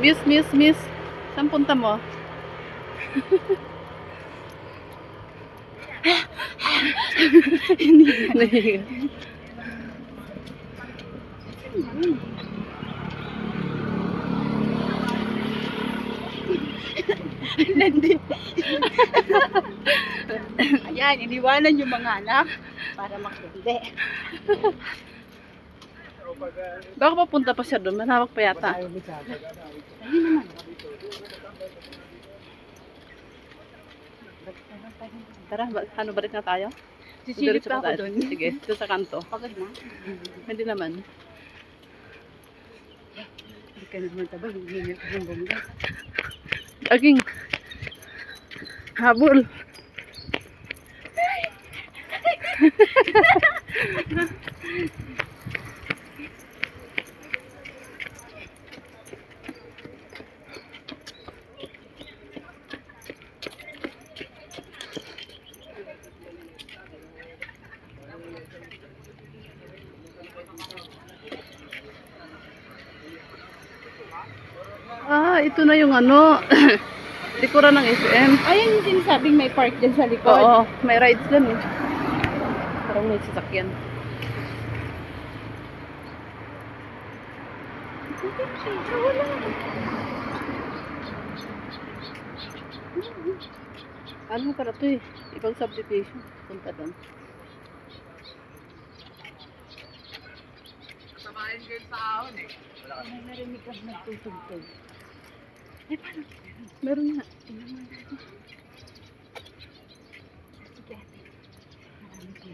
Miss, miss, miss. Saan punta mo? Nahiga. Nandito. Ayan, iniwanan yung mga anak para makundi. Baka papunta pa siya doon. Manawak pa yata. Ayun naman. Tara, ano balik na tayo? Sisilip pa ako doon. Sige, doon sa kanto. Pagod na. Hindi naman. Hindi ka naman taba, hindi ka ng bongga. Aging. Habol. Ah, ito na yung ano. Likuran ng SM. Ayun yung sinasabing may park dyan sa likod. Oo, may rides dun eh. Parang may sasakyan. Ano ka na to eh? Ibang subdivision. Punta doon. May narinig ka nagtutugtog. Eh, paano? Meron nga. Sige ate. Marami ko.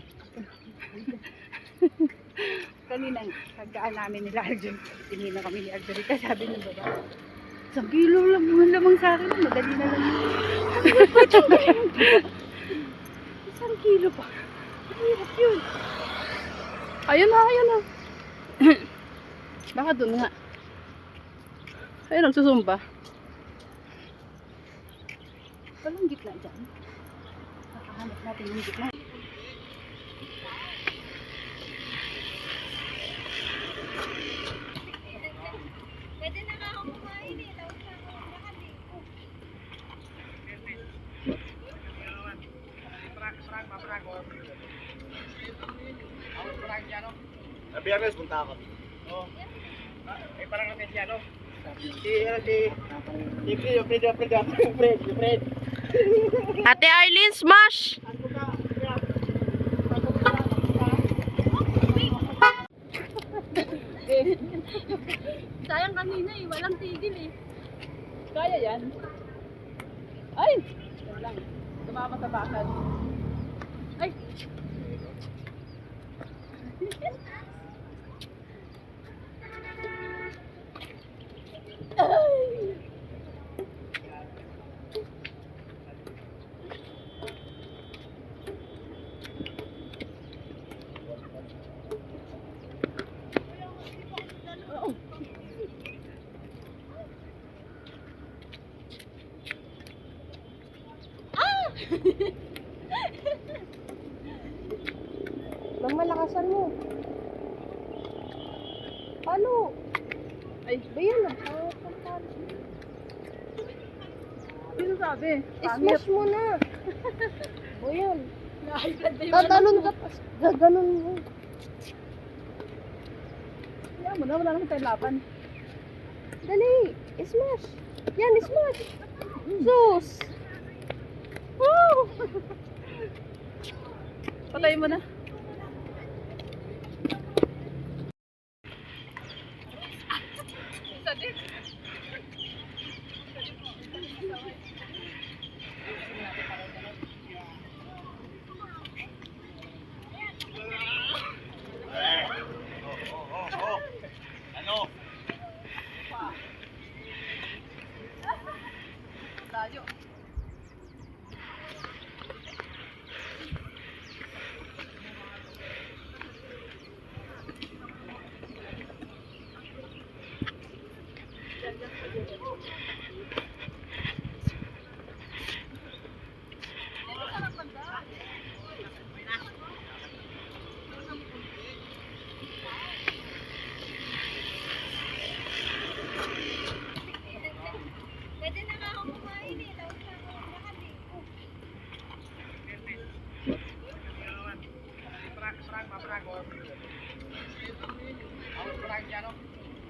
Kanina, pagkaan namin nila Arjun, tinina kami ni Arjun. Sabi ng baba, isang kilo lang mga lamang sa akin. Madali na lang. yun." isang kilo pa. Mahirap yun. Ayun na, ayun na. Baka doon nga. Ayun, nagsusumba. Walang gitna dyan. Kakahanap natin yung gitna. Sa biyernes, punta ako. Oo. Eh, parang natin si ano? Si, ano, si, si Fred, yung Fred, yung Fred, yung Fred, yung Fred. Ate Arlene, smash! Sayang kanina eh, walang tigil eh. Kaya yan. Ay! Yan lang. Tumama sa bakal. Ay! Bang malakasan mo. Paano? Ay, Ba yan ah? sino sabi? Smash mo na. o yan. Tatalon ka pa. Gaganon mo. Kaya mo na, wala naman tayong laban. Dali. Smash. Yan, smash. Sus. Woo! Patayin mo na. 我就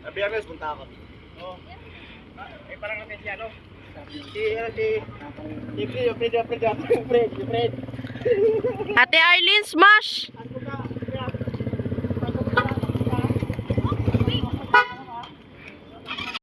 Sa biyernes, punta ako. Oo. Ah, eh, parang natin si ano. Si, ano, si, si Fred, Fred, Fred, Fred, Fred, Fred. Ate Arlene, smash!